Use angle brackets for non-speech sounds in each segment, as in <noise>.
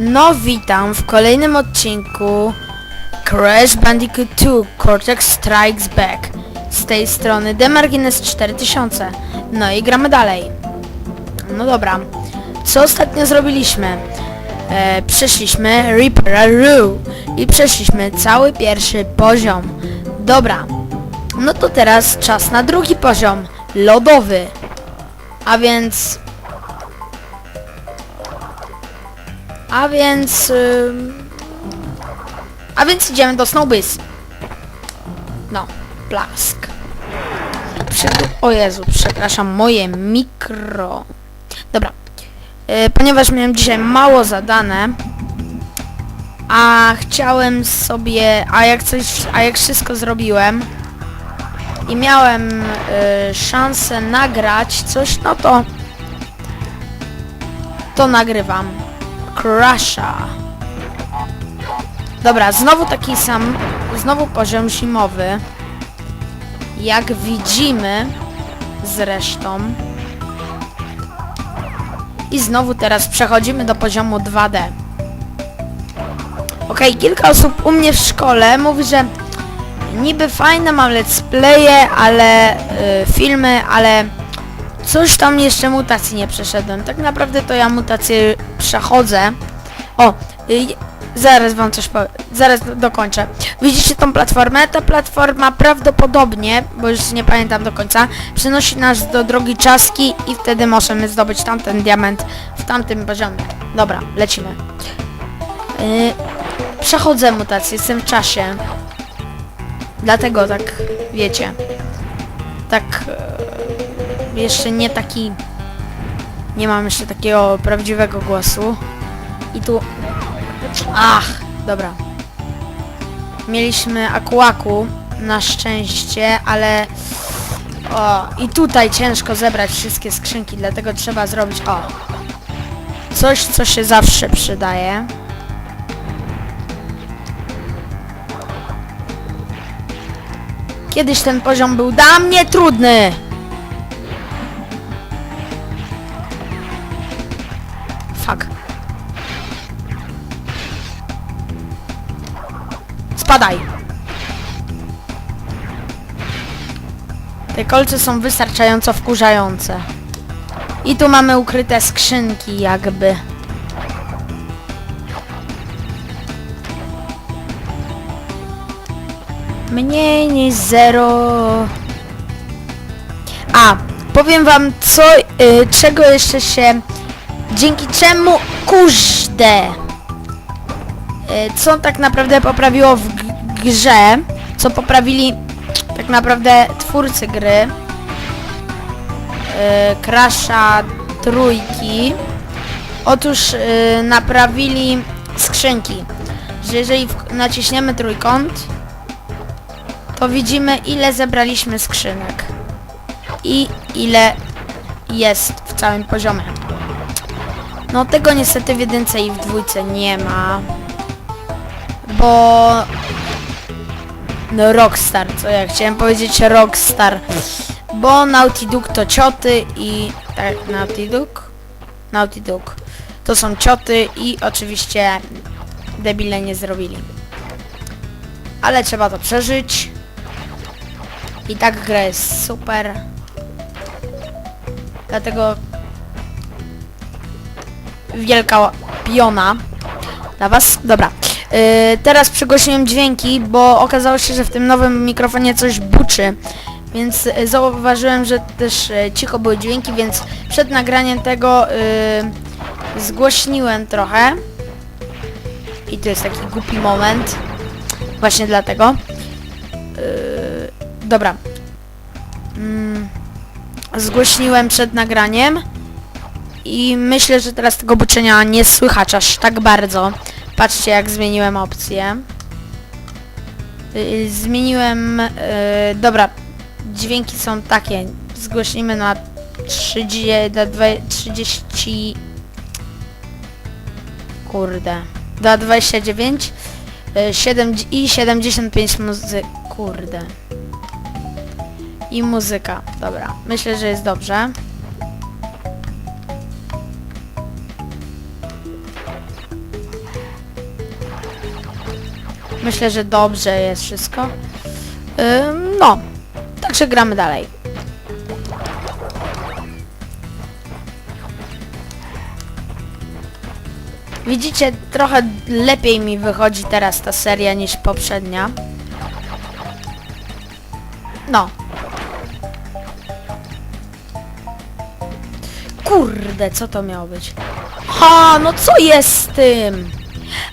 No witam w kolejnym odcinku Crash Bandicoot 2 Cortex Strikes Back. Z tej strony Demargines 4000 no i gramy dalej. No dobra. Co ostatnio zrobiliśmy? E, przeszliśmy Ripperaroo i przeszliśmy cały pierwszy poziom. Dobra. No to teraz czas na drugi poziom. Lodowy. A więc A więc... ym, A więc idziemy do Snowbiz. No, plask. Przy... O Jezu, przepraszam, moje mikro. Dobra. Y, ponieważ miałem dzisiaj mało zadane, a chciałem sobie, a jak coś, a jak wszystko zrobiłem i miałem y, szansę nagrać coś, no to to nagrywam. Crusha. Dobra, znowu taki sam, znowu poziom zimowy. Jak widzimy zresztą. I znowu teraz przechodzimy do poziomu 2D. Okej, kilka osób u mnie w szkole mówi, że niby fajne mam let's playe, ale y, filmy, ale coś tam jeszcze mutacji nie przeszedłem. Tak naprawdę to ja mutację przechodzę. O, y, zaraz wam coś powiem, zaraz do- dokończę. Widzicie tą platformę? Ta platforma prawdopodobnie, bo już nie pamiętam do końca, przenosi nas do drogi czaski i wtedy możemy zdobyć tamten diament w tamtym poziomie. Dobra, lecimy. Y, przechodzę mutację, jestem w czasie. Dlatego tak, wiecie, tak e, jeszcze nie taki... Nie mam jeszcze takiego prawdziwego głosu. I tu... Ach, dobra. Mieliśmy akuaku, na szczęście, ale... O, i tutaj ciężko zebrać wszystkie skrzynki, dlatego trzeba zrobić... O! Coś, co się zawsze przydaje. Kiedyś ten poziom był dla mnie trudny! Spadaj! Te kolce są wystarczająco wkurzające. I tu mamy ukryte skrzynki jakby. Mniej niż zero. A, powiem wam co, y, czego jeszcze się, dzięki czemu, kuźde, y, co tak naprawdę poprawiło w grze, co poprawili tak naprawdę twórcy gry, y, Crasha trójki, otóż y, naprawili skrzynki, że jeżeli naciśniemy trójkąt, to widzimy ile zebraliśmy skrzynek i ile jest w całym poziomie. No tego niestety w jedynce i w dwójce nie ma, bo no Rockstar, co ja chciałem powiedzieć Rockstar, bo Naughty Dog to cioty i tak Naughty Dog, Naughty Dog to są cioty i oczywiście debile nie zrobili. Ale trzeba to przeżyć. I tak gra jest super. Dlatego wielka piona dla was. Dobra. Yy, teraz przygłosiłem dźwięki, bo okazało się, że w tym nowym mikrofonie coś buczy. Więc y, zauważyłem, że też y, cicho były dźwięki, więc przed nagraniem tego y, zgłośniłem trochę. I to jest taki głupi moment. Właśnie dlatego. Yy, dobra. Mm, zgłośniłem przed nagraniem i myślę, że teraz tego buczenia nie słychać aż tak bardzo. Patrzcie jak zmieniłem opcję. Yy, zmieniłem... Yy, dobra, dźwięki są takie. Zgłośnimy na 30... Na dwa- 30... Kurde. Do 29 y, 7 i 75 muzy... Kurde. I muzyka. Dobra. Myślę, że jest dobrze. Myślę, że dobrze jest wszystko. Ym, no, także gramy dalej. Widzicie, trochę lepiej mi wychodzi teraz ta seria niż poprzednia. No. Kurde, co to miało być? Ha, no co jest z tym?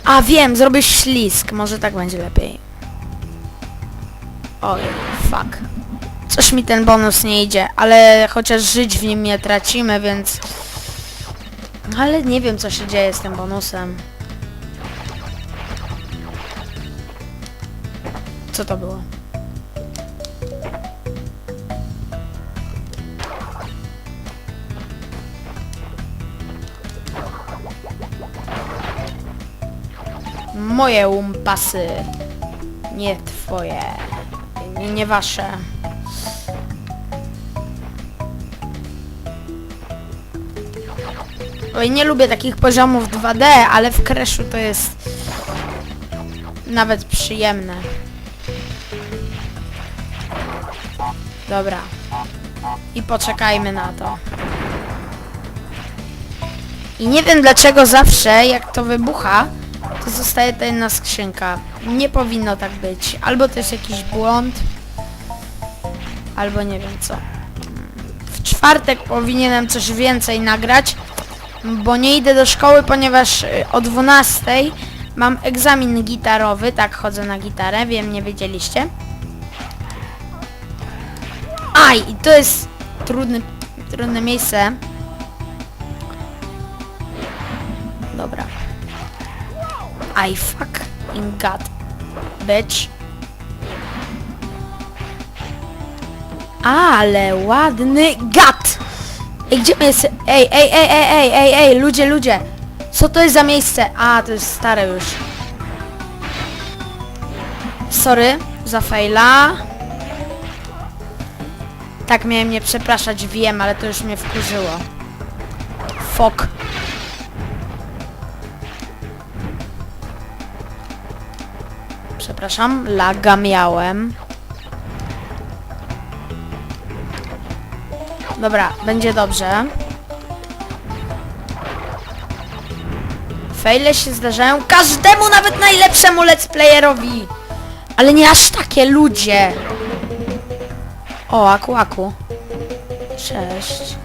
A wiem, zrobię ślisk, może tak będzie lepiej. Oj, fuck. Coś mi ten bonus nie idzie, ale chociaż żyć w nim nie tracimy, więc... Ale nie wiem, co się dzieje z tym bonusem. Co to było? Moje umpasy. Nie twoje. Nie, nie wasze. Oj, nie lubię takich poziomów 2D, ale w Crashu to jest nawet przyjemne. Dobra. I poczekajmy na to. I nie wiem dlaczego zawsze, jak to wybucha, to zostaje ta jedna skrzynka. Nie powinno tak być. Albo jest jakiś błąd, albo nie wiem co. W czwartek powinienem coś więcej nagrać, bo nie idę do szkoły, ponieważ y, o 12 mam egzamin gitarowy, tak chodzę na gitarę, wiem, nie wiedzieliście. Aj, i to jest trudny, trudne miejsce. I fucking got bitch. Ale ładny gat! Ej, gdzie my jest? Ej, ej, ej, ej, ej, ej, ej, ludzie, ludzie! Co to jest za miejsce? A, to jest stare już. Sorry za faila. Tak miałem nie przepraszać, wiem, ale to już mnie wkurzyło. Fok. Przepraszam, laga miałem. Dobra, będzie dobrze. Fejle się zdarzają każdemu, nawet najlepszemu let's playerowi. Ale nie aż takie ludzie. O, aku, aku. Cześć.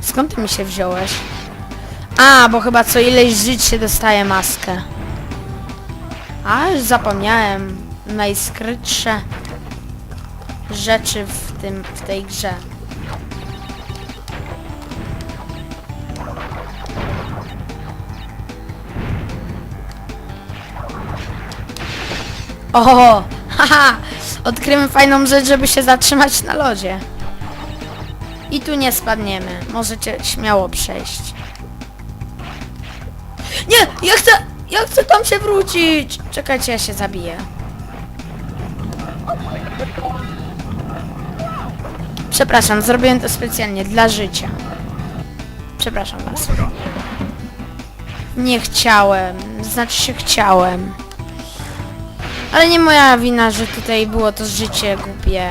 Skąd ty mi się wziąłeś? A, bo chyba co ileś żyć się dostaje maskę. A, już zapomniałem. Najskrytsze rzeczy w tym, w tej grze. O, haha! Odkryłem fajną rzecz, żeby się zatrzymać na lodzie. I tu nie spadniemy. Możecie śmiało przejść. Nie! Ja chcę... Ja chcę tam się wrócić! Czekajcie, ja się zabiję. Przepraszam, zrobiłem to specjalnie dla życia. Przepraszam was. Nie chciałem. Znaczy się chciałem. Ale nie moja wina, że tutaj było to życie głupie.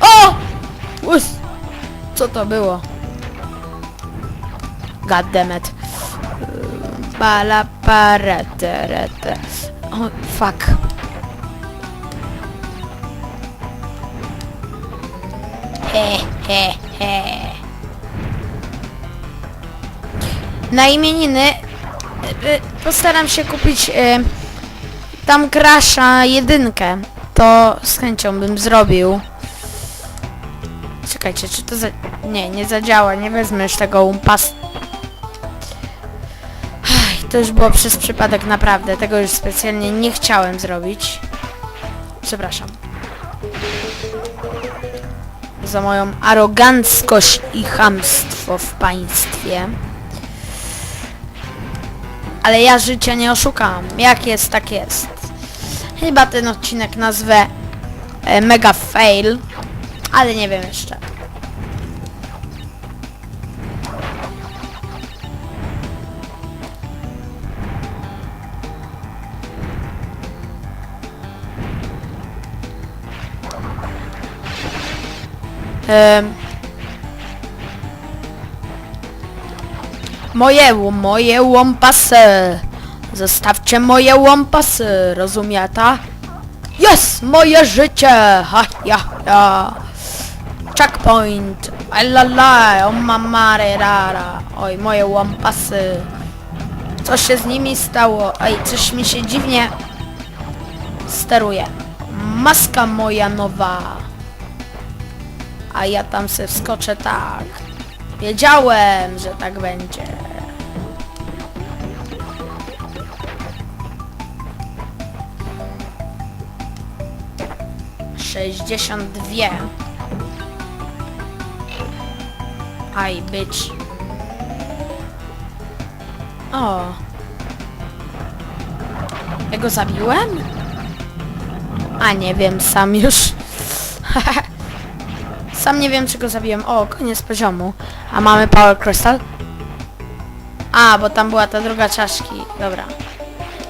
O! Us! Co to było? God damn it. Bala pareterete. O, fuck. He, he, he. Na imieniny y, y, postaram się kupić y, tam Crasha jedynkę. To z chęcią bym zrobił. Czekajcie, czy to za... Nie, nie zadziała, nie wezmę już tego umpas... To już było przez przypadek naprawdę, tego już specjalnie nie chciałem zrobić. Przepraszam. Za moją aroganckość i chamstwo w państwie. Ale ja życia nie oszukam. Jak jest, tak jest. Chyba ten odcinek nazwę e, Mega Fail, ale nie wiem jeszcze. Em, moje, moje łampasy. Zostawcie moje łampasy, rozumiata? Jest moje życie! Ha, ja, ja. Checkpoint! Alala, o mamare rara. Oj, moje łampasy. Co się z nimi stało? Ej, coś mi się dziwnie steruje. Maska moja nowa. A ja tam se wskoczę tak. Wiedziałem, że tak będzie. Sześćdziesiąt dwie. Aj, bitch. O. Ja go zabiłem? A nie wiem, sam już. <laughs> sam nie wiem, czy go zabiłem. O, koniec poziomu. A mamy Power Crystal? A, bo tam była ta druga czaszki. Dobra.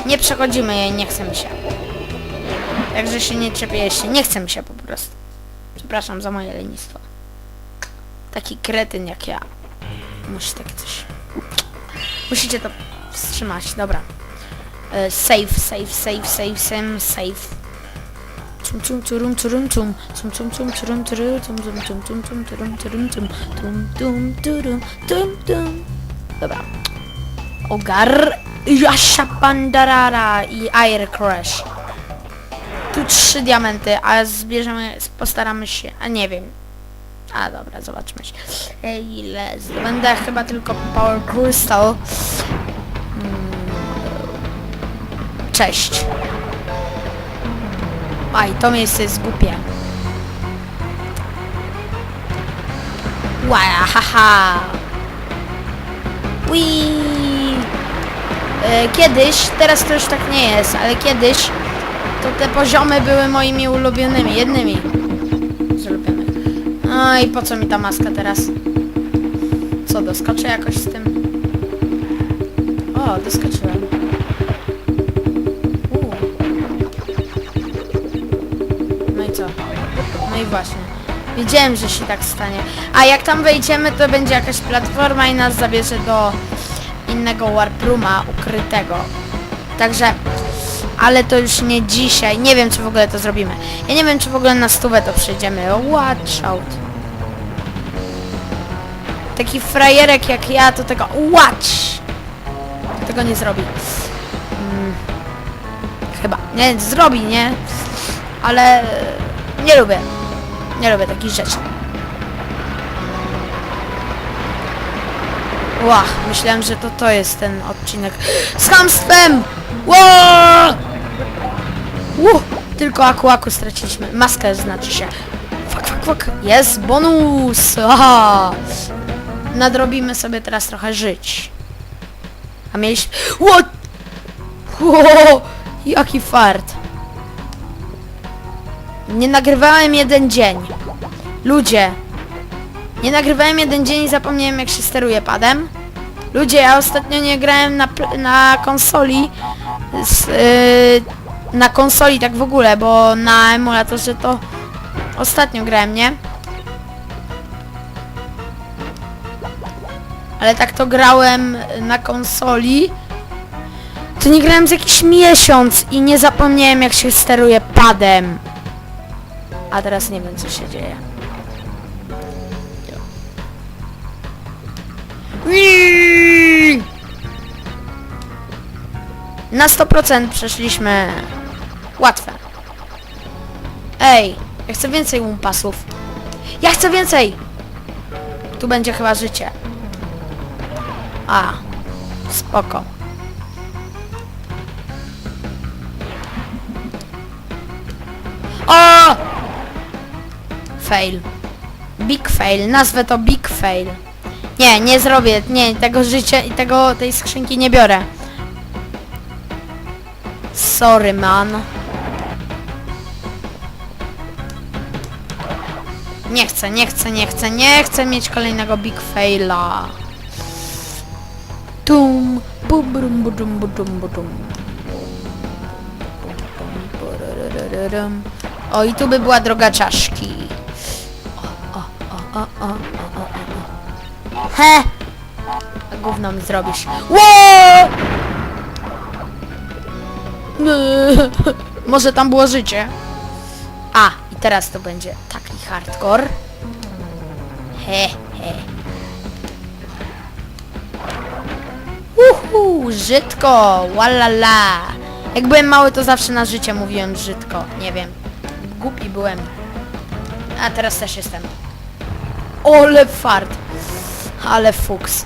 Nie przechodzimy jej, nie chce mi się. Także się nie czepię jeszcze. Nie chce mi się po prostu. Przepraszam za moje lenistwo. Taki kretyn jak ja. Musi takie coś... Musicie to wstrzymać, dobra. Save, save, save, save, save, save. Turum turum tum tum tum tum. Dobra. Ogar, Jasha Pandarara i Air Crash. Tu trzy diamenty, a zbierzemy, postaramy się, a nie wiem. A dobra, zobaczmy się. Ej, Ile zdobędę chyba tylko Power Crystal. Mm. Cześć. Aj, to miejsce jest głupie. Ła, haha. Wii. E, Kiedyś, teraz to już tak nie jest, ale kiedyś to te poziomy były moimi ulubionymi, jednymi z ulubionych. No i po co mi ta maska teraz? Co, doskoczę jakoś z tym? O, doskoczyłem. No i właśnie. Wiedziałem, że się tak stanie. A jak tam wejdziemy, to będzie jakaś platforma i nas zabierze do innego warp rooma ukrytego. Także... Ale to już nie dzisiaj. Nie wiem, czy w ogóle to zrobimy. Ja nie wiem, czy w ogóle na stówę to przejdziemy. Watch out. Taki frajerek jak ja, to tego... Watch! Tego nie zrobi. Mm. Chyba. Nie, zrobi, nie? Ale... Nie lubię. Nie lubię takich rzeczy. Łach, myślałem, że to to jest ten odcinek. Z hamstwem! Ło! Tylko aku aku straciliśmy. Maskę znaczy się. Fuck, fuck, fuck. Jest bonus! Aha! Nadrobimy sobie teraz trochę żyć. A mieliśmy... Ło! Ło! Jaki fart. Nie nagrywałem jeden dzień. Ludzie. Nie nagrywałem jeden dzień i zapomniałem jak się steruje padem. Ludzie, ja ostatnio nie grałem na, na konsoli. Z, yy, na konsoli tak w ogóle, bo na emulatorze to ostatnio grałem, nie? Ale tak to grałem na konsoli. To nie grałem z jakiś miesiąc i nie zapomniałem jak się steruje padem. A teraz nie wiem co się dzieje. Na 100% przeszliśmy. Łatwe. Ej, ja chcę więcej umpasów. Ja chcę więcej! Tu będzie chyba życie. A, spoko. O! Fail. Big fail. Nazwę to big fail. Nie, nie zrobię. Nie, tego życia i tego tej skrzynki nie biorę. Sorry, man. Nie chcę, nie chcę, nie chcę, nie chcę mieć kolejnego big faila. Tum, bum, bum, bum, bum, bum, bum. O, i tu by była droga czaszki. O, o, o, o, o. He! Gówno mi zrobisz. Ło! <laughs> Może tam było życie. A, i teraz to będzie taki hardcore. He, he. Uhu, żydko, walala. Jak byłem mały, to zawsze na życie mówiłem żydko. Nie wiem. Głupi byłem. A teraz też jestem. Ole fart. Ale fuks.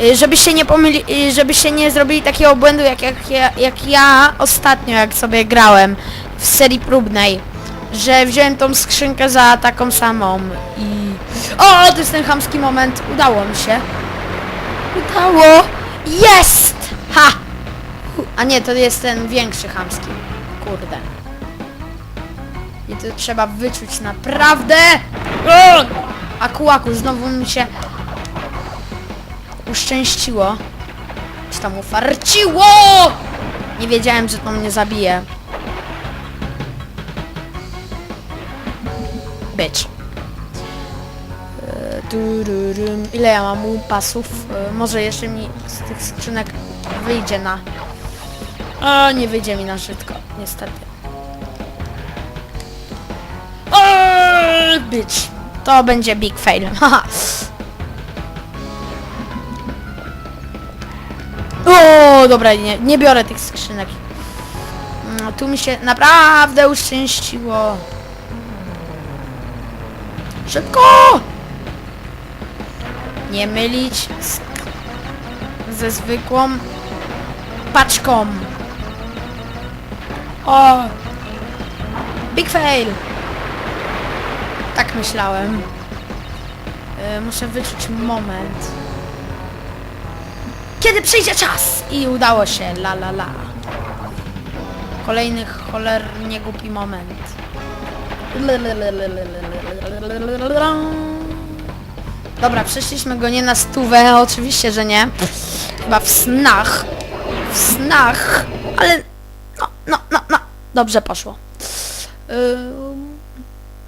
Y, Żebyście nie pomyli, y, żebyście nie zrobili takiego błędu jak, jak, ja, jak ja ostatnio, jak sobie grałem w serii próbnej, że wziąłem tą skrzynkę za taką samą i... O, to jest ten chamski moment, udało mi się. Udało! Jest! A nie, to jest ten większy chamski. Kurde. I to trzeba wyczuć naprawdę. O! Akuaku, znowu mi się uszczęściło. Czy tam ufarciło! Nie wiedziałem, że to mnie zabije. Bitch. E. Ile ja mam mu pasów? E, Może jeszcze mi z tych skrzynek wyjdzie na... A nie wyjdzie mi na szybko, niestety. O, bitch. To będzie big fail. <laughs> O, dobra, nie, nie biorę tych skrzynek. Mm, Tu mi się naprawdę uszczęściło. Szybko! Nie mylić z, ze zwykłą paczką. O! Big fail! Tak myślałem. Y, muszę wyczuć moment. Kiedy przyjdzie czas! I udało się, la la la. Kolejny cholernie głupi moment. Dobra, przeszliśmy go nie na stówę, oczywiście, że nie. Chyba w snach. W snach. Ale... No, no, no. Dobrze poszło.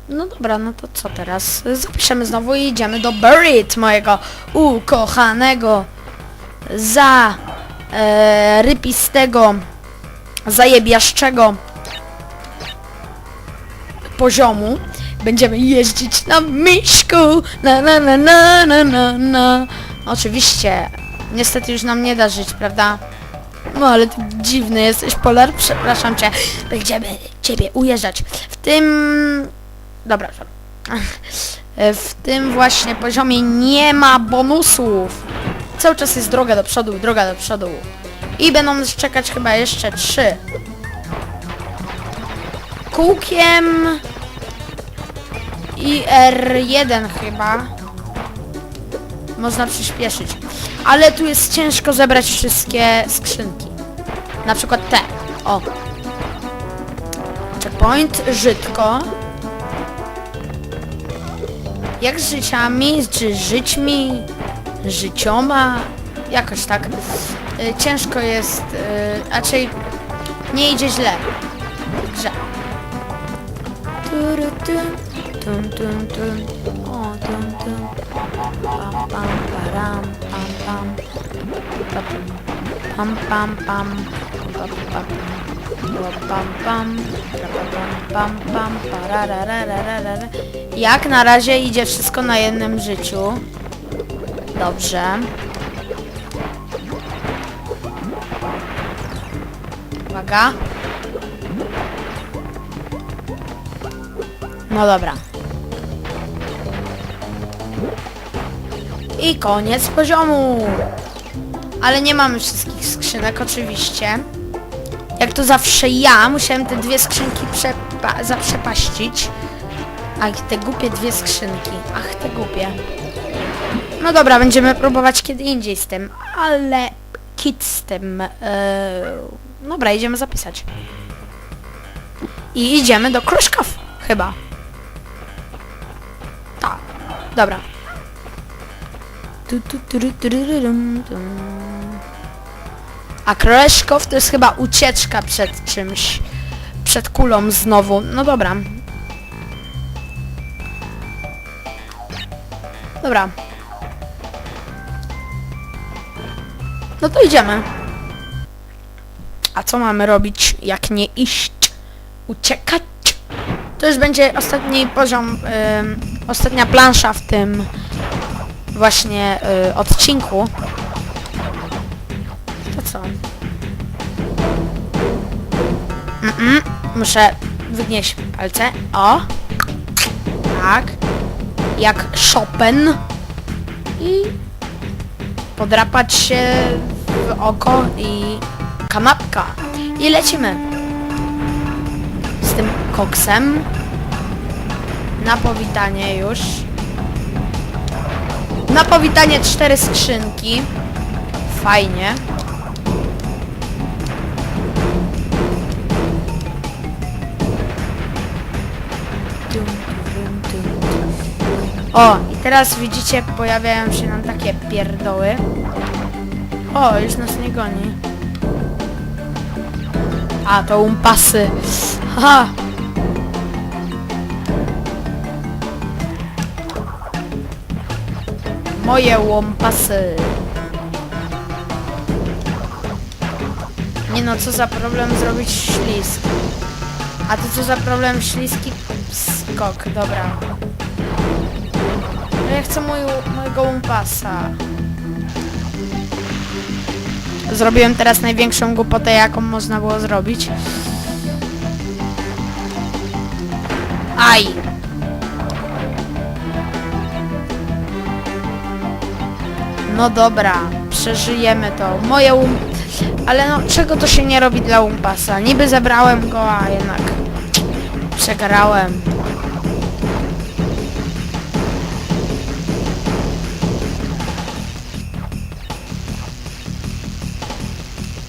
No dobra, no to co teraz? Zapiszemy znowu i idziemy do Buried, mojego ukochanego za e, rypistego, zajebiaszczego poziomu. Będziemy jeździć na miśku, na na na na na na na. Oczywiście, niestety już nam nie da żyć, prawda? No ale ty dziwny jesteś, Polar, przepraszam cię. Będziemy ciebie ujeżdżać. W tym... Dobra. <laughs> W tym właśnie poziomie nie ma bonusów. Cały czas jest droga do przodu, droga do przodu. I będą nas czekać chyba jeszcze trzy. Kółkiem i R1 chyba. Można przyspieszyć. Ale tu jest ciężko zebrać wszystkie skrzynki. Na przykład te. O. Checkpoint, żydko. Jak z życiami, czy żyćmi, życioma, jakoś tak. Y, ciężko jest, y, raczej nie idzie źle grze. Pam, pam, pam, pam. Pam, pam, pam. Pam. Jak na razie idzie wszystko na jednym życiu. Dobrze. Uwaga. No dobra. I koniec poziomu. Ale nie mamy wszystkich skrzynek oczywiście. Jak to zawsze ja musiałem te dwie skrzynki przepa zaprzepaścić. Ach, te głupie dwie skrzynki. Ach, te głupie. No dobra, będziemy próbować kiedy indziej z tym, ale kit z tym. Eee, dobra, idziemy zapisać. I idziemy do Kruszkow, chyba. Tak, dobra. A Kreszkow to jest chyba ucieczka przed czymś. Przed kulą znowu. No dobra. Dobra. No to idziemy. A co mamy robić, jak nie iść? Uciekać? To już będzie ostatni poziom, ym, ostatnia plansza w tym właśnie y, odcinku. To co? Mm -mm. Muszę wygnieść palce. O! Tak. Jak Chopin. I podrapać się w oko i kanapka. I lecimy. Z tym koksem. Na powitanie już. Na powitanie cztery skrzynki. Fajnie. O, i teraz widzicie, pojawiają się nam takie pierdoły. O, już nas nie goni. A, to umpasy. Moje łompasy. Nie no, co za problem zrobić ślisk. A to co za problem śliski skok, dobra. No ja chcę moją, mojego łompasa. Zrobiłem teraz największą głupotę, jaką można było zrobić. Aj! No dobra, przeżyjemy to. Moje um... Ale no, czego to się nie robi dla umpasa? Niby zabrałem go, a jednak przegrałem.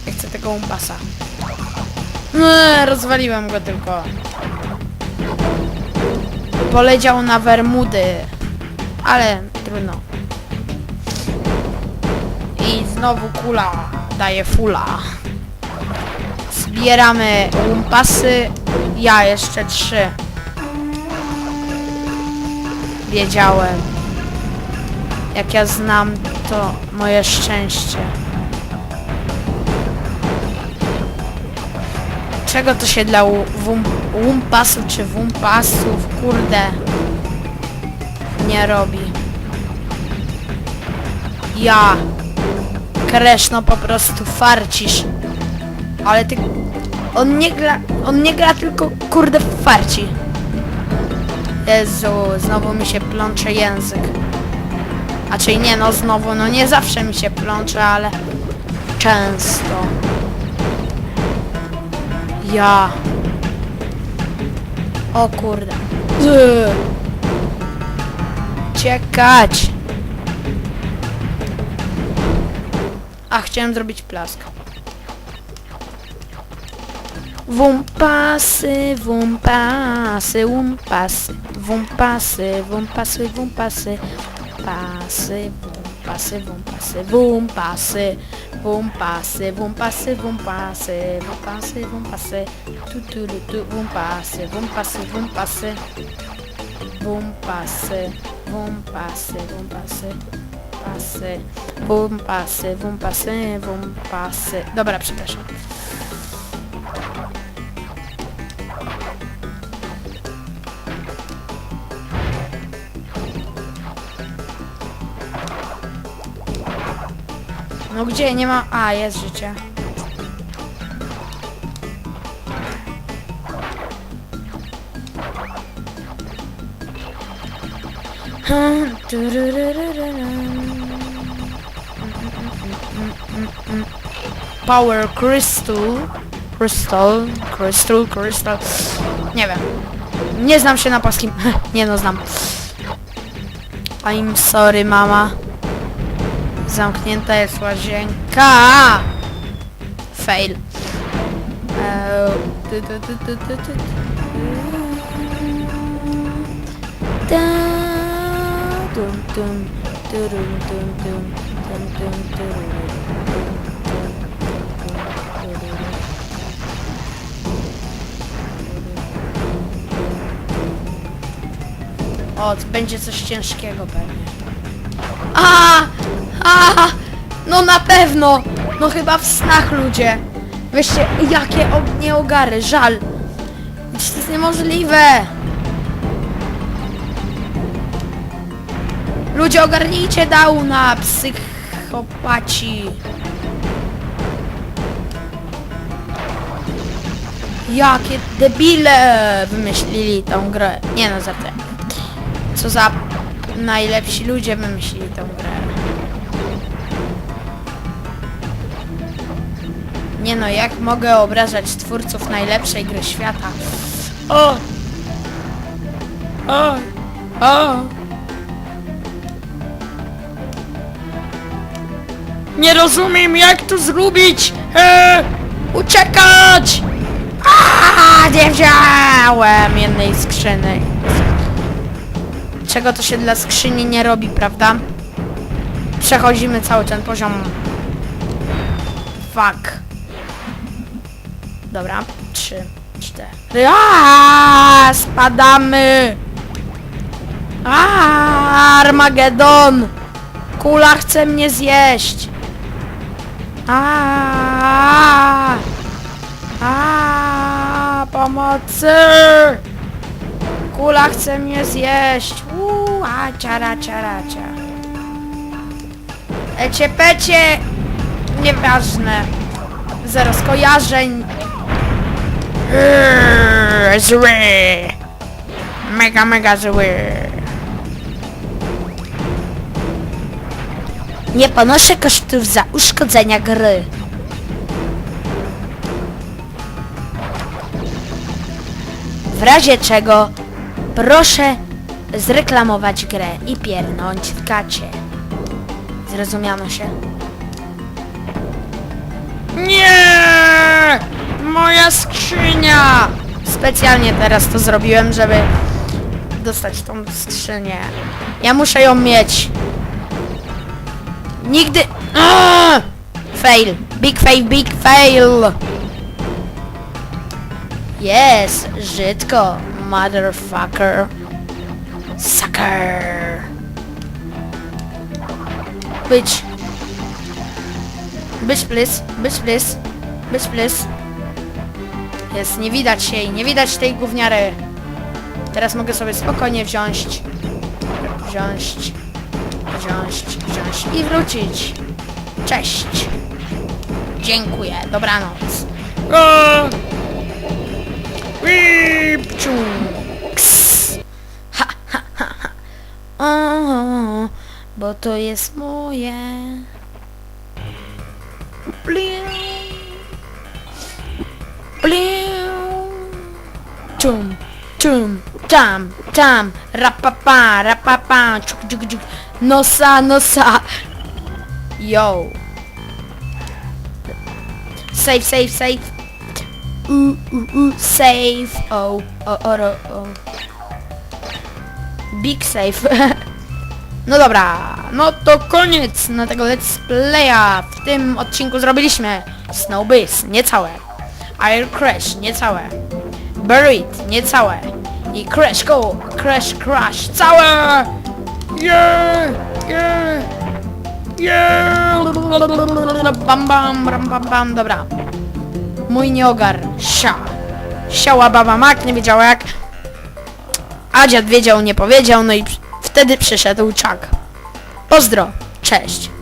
Ja chcę tego umpasa. No, rozwaliłem go tylko. Poleciał na Wermudy. Ale trudno. Znowu kula daje fula. Zbieramy umpasy. Ja jeszcze trzy. Wiedziałem. Jak ja znam to moje szczęście. Czego to się dla wumpasu czy wumpasów, kurde, nie robi? Ja. Kresz, no po prostu farcisz. Ale ty... On nie gra... On nie gra, tylko kurde farci. Jezu, znowu mi się plącze język. A czyli nie, no znowu, no nie zawsze mi się plącze, ale często. Ja. O kurde. Ciekać. A, chciałem zrobić plask. Wumpasy, wumpasy, wumpasy, wumpasy, wumpasy, wumpasy, pasy, wumpasy, wumpasy, wumpasy, wumpasy, wumpasy, wumpasy, wumpasy, wumpasy, tu tu tu tu, wumpasy, wumpasy, wumpasy, wumpasy, wumpasy, wumpasy, pasy, wumpasy, wumpasy, wumpasy. Dobra, przepraszam. No gdzie? Nie ma... A, jest życie. Power Crystal. Crystal, Crystal, Crystal. Nie wiem. Nie znam się na polskim. <laughs> Nie no, znam. I'm sorry, mama. Zamknięta jest łazienka. Fail. O, będzie coś ciężkiego pewnie. A, a, no na pewno. No chyba w snach ludzie. Weźcie, jakie o- nieogary, żal. To jest niemożliwe. Ludzie ogarnijcie downa, psychopaci. Jakie debile wymyślili tą grę. Nie no, za te. Co za najlepsi ludzie wymyślili tą grę. Nie no, jak mogę obrażać twórców najlepszej gry świata? O! O! O! Nie rozumiem jak to zrobić! Eee, uciekać! A, nie wziąłem jednej skrzyny. Czego to się dla skrzyni nie robi, prawda? Przechodzimy cały ten poziom. Fuck. Dobra, trzy, cztery. Aaaa, spadamy! Aaaa, Armagedon! Kula chce mnie zjeść! Aaaa! Aaaa, pomocy! Kula chce mnie zjeść! Uuu, a ciara, ciara, ciara. Ecie, pecie! Nieważne. Zero skojarzeń. Eee, Zły! Mega, mega zły! Nie ponoszę kosztów za uszkodzenia gry. W razie czego proszę zreklamować grę i piernąć w gacie. Zrozumiano się? Nie! Moja skrzynia! Specjalnie teraz to zrobiłem, żeby dostać tą skrzynię. Ja muszę ją mieć. Nigdy... Aaaa! Fail. Big fail, big fail. Yes, Żydko, motherfucker. Sucker. Bitch. Bitch, please. Bitch, please. Bitch, please. Jest, nie widać jej, nie widać tej gówniary. Teraz mogę sobie spokojnie wziąć. Wziąć. Wziąć, wziąć i wrócić. Cześć. Dziękuję, dobranoc. Eee. Pipciu. Ks. Ha, ha, ha, ha. O, bo to jest moje. Bliu. Bliu. Czum, czum, tam, tam, rapapa, rapapa, czuk, czuk, czuk, nosa, nosa. Yo. Save, save, save. Ooh, ooh, ooh, save. Oh, oh, oh. Big save. <laughs> No dobra, no to koniec na tego let's playa. W tym odcinku zrobiliśmy Snowbiz, niecałe. Air Crash, niecałe. Buried, niecałe. I Crash Go, Crash Crash, całe! Yeah! Yeah! Yeah! Bam bam, bam bam bam, dobra. Mój nieogar, sia. Siała baba mak, nie wiedziała jak. A dziad wiedział, nie powiedział, no i wtedy przyszedł czak. Pozdro, cześć.